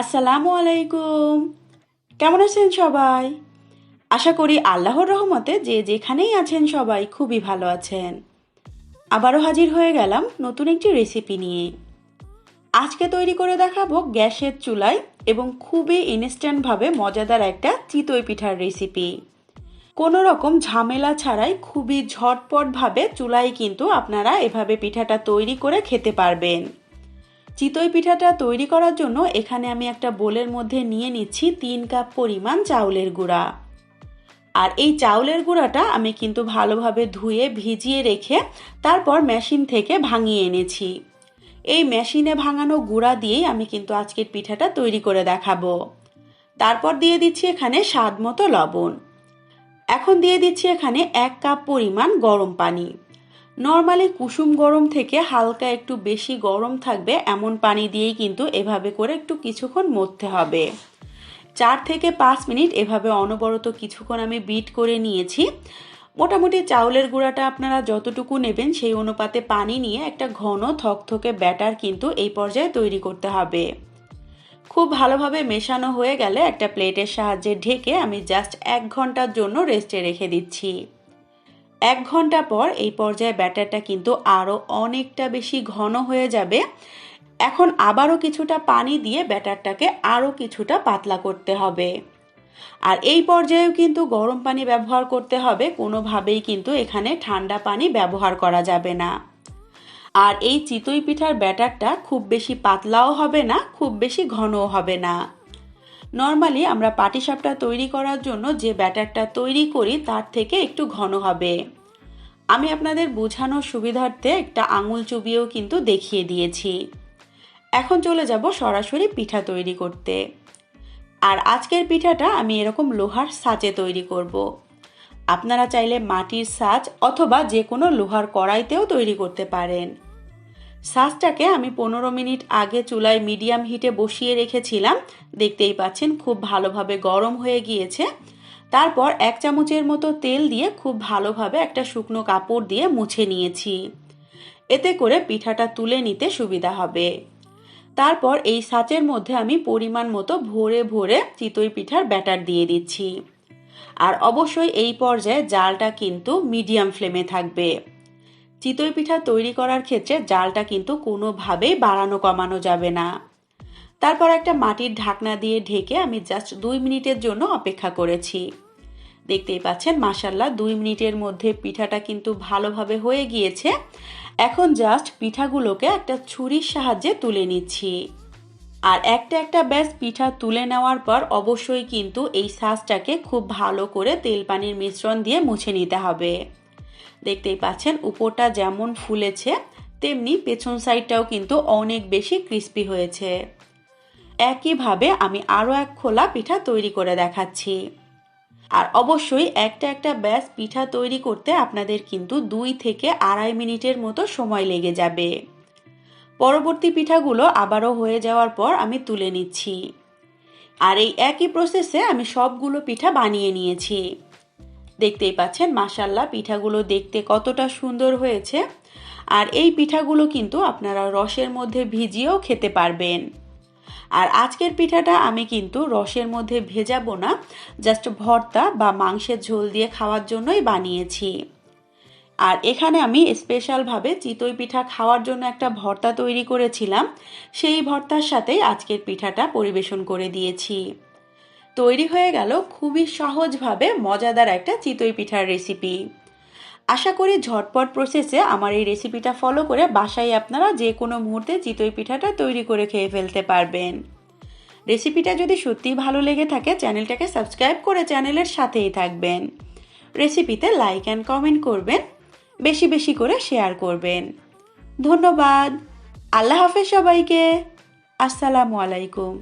আসসালামু আলাইকুম। কেমন আছেন সবাই? আশা করি আল্লাহর রহমতে যে যেখানেই আছেন সবাই খুবই ভালো আছেন। আবারও হাজির হয়ে গেলাম নতুন একটি রেসিপি নিয়ে। আজকে তৈরি করে দেখাবো গ্যাসের চুলায় এবং খুবই ইনস্ট্যান্টভাবে মজাদার একটা চিতই পিঠার রেসিপি কোনো রকম ঝামেলা ছাড়াই খুবই ঝটপটভাবে চুলায় কিন্তু আপনারা এভাবে পিঠাটা তৈরি করে খেতে পারবেন। চিতই পিঠাটা তৈরি করার জন্য এখানে আমি একটা বোলের মধ্যে নিয়ে নিচ্ছি তিন কাপ পরিমাণ চাউলের গুঁড়া। আর এই চাউলের গুঁড়াটা আমি কিন্তু ভালোভাবে ধুয়ে, ভিজিয়ে রেখে তারপর মেশিন থেকে ভাঙিয়ে এনেছি। এই মেশিনে ভাঙানো গুঁড়া দিয়েই আমি কিন্তু আজকের পিঠাটা তৈরি করে দেখাবো। তারপর দিয়ে দিচ্ছি এখানে স্বাদ মতো লবণ। এখন দিয়ে দিচ্ছি এখানে এক কাপ পরিমাণ গরম পানি। নর্মালি কুসুম গরম থেকে হালকা একটু বেশি গরম থাকবে, এমন পানি দিয়েই কিন্তু এভাবে করে একটু কিছুক্ষণ মরতে হবে। চার থেকে পাঁচ মিনিট এভাবে অনবরত কিছুক্ষণ আমি বিট করে নিয়েছি। মোটামুটি চাউলের গুঁড়াটা আপনারা যতটুকু নেবেন, সেই অনুপাতে পানি নিয়ে একটা ঘন থকথকে ব্যাটার কিন্তু এই পর্যায়ে তৈরি করতে হবে। খুব ভালোভাবে মেশানো হয়ে গেলে একটা প্লেটের সাহায্যে ঢেকে আমি জাস্ট এক ঘণ্টার জন্য রেস্টে রেখে দিচ্ছি। এক ঘণ্টা পর এই পর্যায়ে ব্যাটারটা কিন্তু আরও অনেকটা বেশি ঘন হয়ে যাবে। এখন আবারও কিছুটা পানি দিয়ে ব্যাটারটাকে আরও কিছুটা পাতলা করতে হবে। আর এই পর্যায়েও কিন্তু গরম পানি ব্যবহার করতে হবে, কোনোভাবেই কিন্তু এখানে ঠান্ডা পানি ব্যবহার করা যাবে না। আর এই চিতই পিঠার ব্যাটারটা খুব বেশি পাতলাও হবে না, খুব বেশি ঘনও হবে না। নর্মালি আমরা পাটিসাপটা তৈরি করার জন্য যে ব্যাটারটা তৈরি করি, তার থেকে একটু ঘন হবে। আমি আপনাদের বোঝানোর সুবিধার্থে একটা আঙুল চুবিয়েও কিন্তু দেখিয়ে দিয়েছি। এখন চলে যাব সরাসরি পিঠা তৈরি করতে। আর আজকের পিঠাটা আমি এরকম লোহার সাজে তৈরি করব। আপনারা চাইলে মাটির সাজ অথবা যে কোনো লোহার কড়াইতেও তৈরি করতে পারেন। সাজটাকে আমি পনেরো মিনিট আগে চুলায় মিডিয়াম হিটে বসিয়ে রেখেছিলাম। দেখতেই পাচ্ছেন, খুব ভালোভাবে গরম হয়ে গিয়েছে। তারপর এক চামচের মতো তেল দিয়ে খুব ভালোভাবে একটা শুকনো কাপড় দিয়ে মুছে নিয়েছি। এতে করে পিঠাটা তুলে নিতে সুবিধা হবে। তারপর এই সাচের মধ্যে আমি পরিমাণ মতো ভরে ভরে চিতই পিঠার ব্যাটার দিয়ে দিচ্ছি। আর অবশ্যই এই পর্যায়ে জালটা কিন্তু মিডিয়াম ফ্লেমে থাকবে। চিতই পিঠা তৈরি করার ক্ষেত্রে জালটা কিন্তু কোনোভাবেই বাড়ানো কমানো যাবে না। তারপর একটা মাটির ঢাকনা দিয়ে ঢেকে আমি জাস্ট দুই মিনিটের জন্য অপেক্ষা করেছি। দেখতেই পাচ্ছেন মাসাল্লাহ দুই মিনিটের মধ্যে পিঠাটা কিন্তু ভালোভাবে হয়ে গিয়েছে। এখন জাস্ট পিঠাগুলোকে একটা ছুরির সাহায্যে তুলে নিচ্ছি। আর একটা একটা ব্যাস পিঠা তুলে নেওয়ার পর অবশ্যই কিন্তু এই সাজটাকে খুব ভালো করে তেল পানির মিশ্রণ দিয়ে মুছে নিতে হবে। দেখতেই পাচ্ছেন, উপরটা যেমন ফুলেছে, তেমনি পেছন সাইডটাও কিন্তু অনেক বেশি ক্রিস্পি হয়েছে। একইভাবে আমি আরও এক খোলা পিঠা তৈরি করে দেখাচ্ছি। আর অবশ্যই একটা একটা ব্যাস পিঠা তৈরি করতে আপনাদের কিন্তু দুই থেকে আড়াই মিনিটের মতো সময় লেগে যাবে। পরবর্তী পিঠাগুলো আবারও হয়ে যাওয়ার পর আমি তুলে নিচ্ছি। আর এই একই প্রসেসে আমি সবগুলো পিঠা বানিয়ে নিয়েছি। দেখতেই পাচ্ছেন মাসাল্লাহ পিঠাগুলো দেখতে কতটা সুন্দর হয়েছে। আর এই পিঠাগুলো কিন্তু আপনারা রসের মধ্যে ভিজিয়েও খেতে পারবেন। আর আজকের পিঠাটা আমি কিন্তু রসের মধ্যে ভেজাবো না, জাস্ট ভর্তা বা মাংসের ঝোল দিয়ে খাওয়ার জন্যই বানিয়েছি। আর এখানে আমি স্পেশালভাবে চিতই পিঠা খাওয়ার জন্য একটা ভর্তা তৈরি করেছিলাম, সেই ভর্তার সাথেই আজকের পিঠাটা পরিবেশন করে দিয়েছি। তৈরি হয়ে গেল খুবই সহজভাবে মজাদার একটা চিতই পিঠার রেসিপি আশা করি ঝটপট প্রসেসে আমার এই রেসিপিটা ফলো করে বাসায় আপনারা যে কোনো মুহূর্তে চিতই পিঠাটা তৈরি করে খেয়ে ফেলতে পারবেন। রেসিপিটা যদি সত্যিই ভালো লেগে থাকে, চ্যানেলটাকে সাবস্ক্রাইব করে চ্যানেলের সাথেই থাকবেন। রেসিপিতে লাইক অ্যান্ড কমেন্ট করবেন, বেশি বেশি করে শেয়ার করবেন। ধন্যবাদ। আল্লাহ হাফেজ সবাইকে। আসসালামু আলাইকুম।